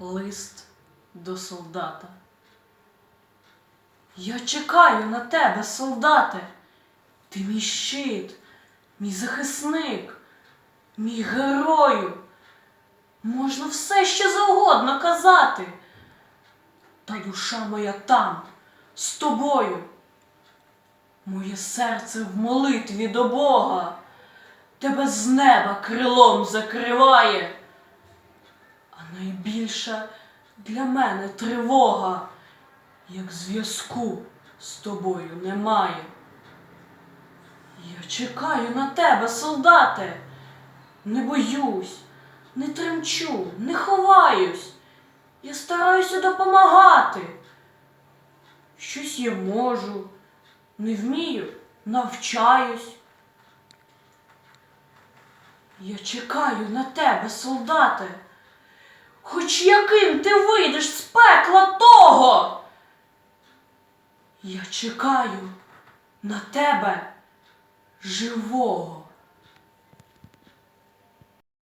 Лист до солдата. Я чекаю на тебе, солдате. Ти мій щит, мій захисник, мій герою. Можна все що завгодно казати. Та душа моя там, з тобою. Моє серце в молитві до Бога тебе з неба крилом закриває. Найбільша для мене тривога, як зв'язку з тобою немає. Я чекаю на тебе, солдате, не боюсь, не тремчу, не ховаюсь. Я стараюся допомагати. Щось я можу, не вмію, навчаюсь. Я чекаю на тебе, солдате. Хоч яким ти вийдеш з пекла того. Я чекаю на тебе живого.